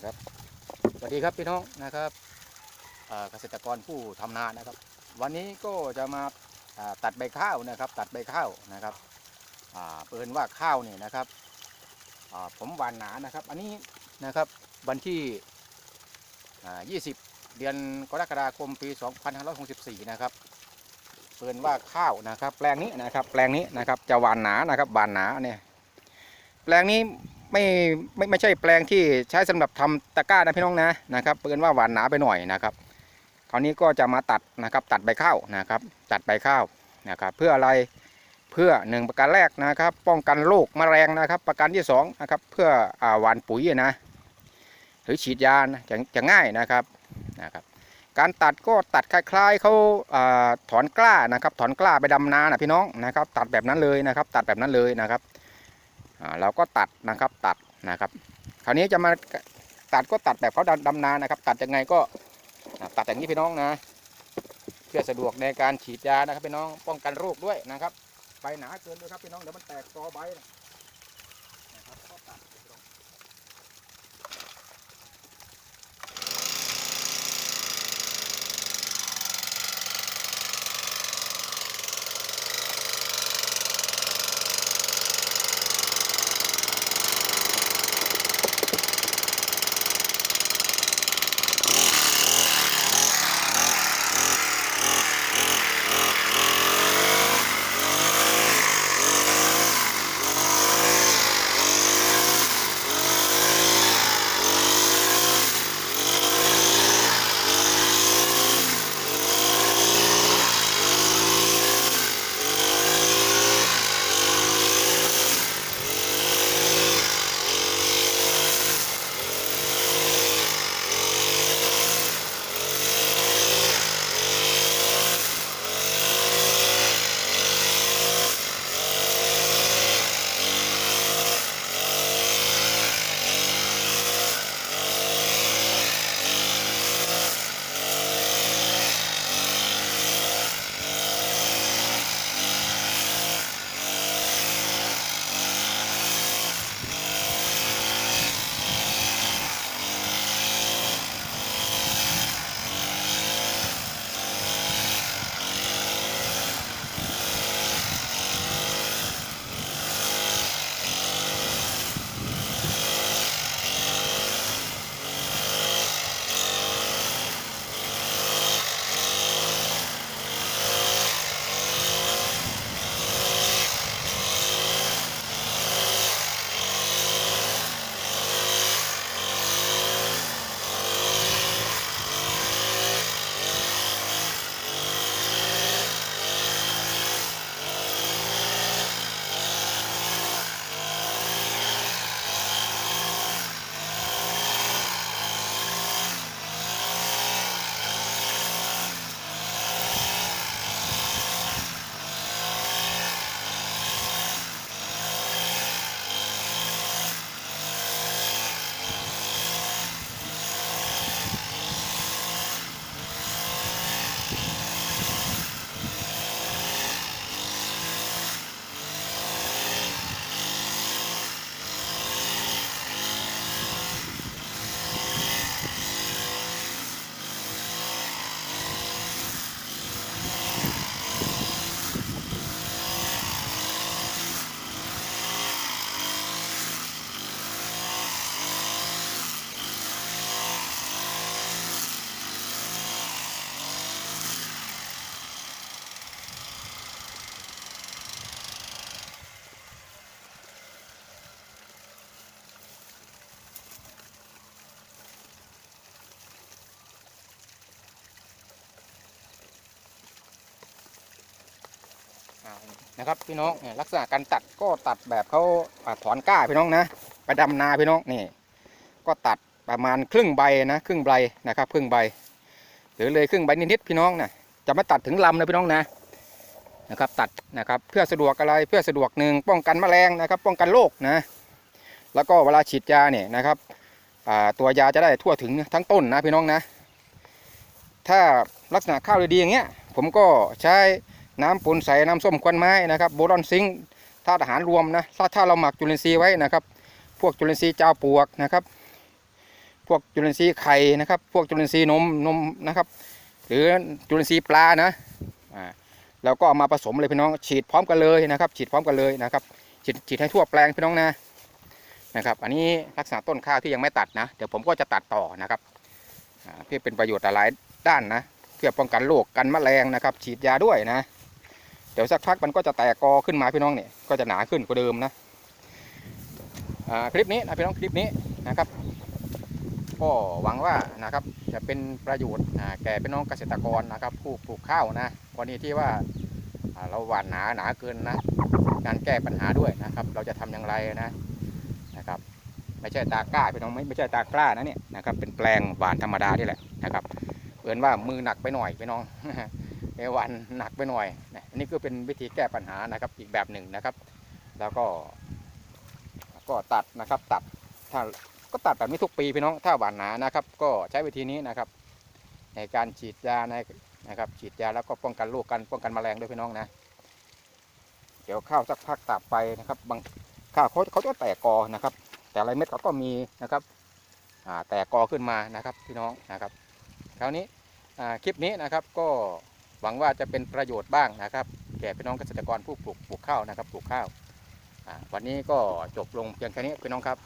นะครับสวัสดีครับพี่น้องนะครับเกษตรกรผู้ทำนานะครับ วันนี้ก็จะมาตัดใบข้าวนะครับ ตัดใบข้าวนะครับเปิดว่าข้าวเนี่ยนะครับผมหวานหนานะครับ อันนี้นะครับวันที่อ่า20 เดือนกรกฎาคมปี 2564 นะครับเปิดว่าข้าวนะครับ แปลงนี้นะครับ แปลงนี้นะครับจะหวานหนานะครับหวานหนาเนี่ยแปลงนี้ ไม่ไม่ไม่ใช่แปลงที่ใช้สำหรับทำตะกร้านะพี่น้องนะนะครับเปินว่าหวานหนาไปหน่อยนะครับ คราวนี้ก็จะมาตัดนะครับตัดใบข้าวนะครับ ตัดใบข้าวนะครับเพื่ออะไรเพื่อหนึ่งประการแรกนะครับ ป้องกันโรคแมลงนะครับ ประการที่สองนะครับเพื่ออ่าหวานปุ๋ยนะหรือฉีดยาจะจะง่ายนะครับนะครับ การตัดก็ตัดคล้ายๆเขาถอนกล้านะครับ ถอนกล้าไปดำนานะพี่น้องนะครับ ตัดแบบนั้นเลยนะครับ ตัดแบบนั้นเลยนะครับ เราก็ตัดนะครับตัดนะครับ คราวนี้จะมาตัดก็ตัดแบบเขาดำดำนานะครับ ตัดยังไงก็ตัดอย่างนี้พี่น้องนะ เพื่อสะดวกในการฉีดยานะครับพี่น้องป้องกันโรคด้วยนะครับใบหนาเกินด้วยครับพี่น้องเดี๋ยวมันแตกตอใบนะ นะครับพี่น้องเนี่ยลักษณะการตัดก็ตัดแบบเขาถอนก้าพี่น้องนะไปดำนาพี่น้องนี่ก็ตัดประมาณครึ่งใบนะครึ่งใบนะครับครึ่งใบ หรือเลยครึ่งใบนิดๆพี่น้องนะจะไม่ตัดถึงลำนะพี่น้องนะนะครับ ตัดนะครับเพื่อสะดวกอะไรเพื่อสะดวกหนึ่งป้องกันแมลงนะครับ ป้องกันโรคนะ แล้วก็เวลาฉีดยาเนี่ยนะครับตัวยาจะได้ทั่วถึงทั้งต้นนะพี่น้องนะ ถ้าลักษณะข้าวดีๆอย่างเงี้ยผมก็ใช้ น้ำปูนใสน้ำส้มควันไม้นะครับโบรอนซิงค์ธาตุอาหารรวมนะถ้าถ้าเราหมักจุลินทรีย์ไว้นะครับ พวกจุลินทรีย์เจ้าปวกนะครับ พวกจุลินทรีย์ไข่นะครับ พวกจุลินทรีย์นมนมนะครับ หรือจุลินทรีย์ปลานะอ่าเราก็เอามาผสมเลยพี่น้องฉีดพร้อมกันเลยนะครับ ฉีดพร้อมกันเลยนะครับ ฉีดฉีดให้ทั่วแปลงพี่น้องนะนะครับ อันนี้ลักษณะต้นข้าวที่ยังไม่ตัดนะ เดี๋ยวผมก็จะตัดต่อนะครับเพื่อเป็นประโยชน์หลายด้านนะ เพื่อป้องกันโรคกันแมลงนะครับ ฉีดยาด้วยนะ เดี๋ยวสักพักมันก็จะแตกกอขึ้นมาพี่น้องเนี่ยก็จะหนาขึ้นกว่าเดิมนะคลิปนี้นะพี่น้องคลิปนี้นะครับ ก็หวังว่านะครับจะเป็นประโยชน์แก่พี่น้องเกษตรกรนะครับ ผู้ปลูกข้าวนะวันนี้ที่ว่าเราหว่านหนาหนาเกินนะการแก้ปัญหาด้วยนะครับ เราจะทำอย่างไรนะนะครับ ไม่ใช่ตากล้าพี่น้องไม่ไม่ใช่ตากล้านะเนี่ยนะครับเป็นแปลงหวานธรรมดานี่แหละนะครับเอินว่ามือหนักไปหน่อยพี่น้อง วานหนักไปหน่อยนะอันนี้ก็เป็นวิธีแก้ปัญหานะครับอีกแบบหนึ่งนะครับ แล้วก็ก็ตัดนะครับตัดถ้าก็ตัดแบบนี้ทุกปีพี่น้องถ้าหวานหนานะครับ ก็ใช้วิธีนี้นะครับ ในการฉีดยาในนะครับ ฉีดยาแล้วก็ป้องกันโรคกันป้องกันแมลงด้วยพี่น้องนะ เดี๋ยวข้าวสักพักตากไปนะครับ บางข้าวเขาเขาจะแตกกอนะครับ แต่ละเม็ดเขาก็มีนะครับแตกกอขึ้นมานะครับพี่น้องนะครับคราวนี้คลิปนี้นะครับก็ หวังว่าจะเป็นประโยชน์บ้างนะครับ แก่พี่น้องเกษตรกรผู้ปลูกปลูกข้าวนะครับปลูกข้าววันนี้ก็จบลงเพียงแค่นี้พี่น้องครับ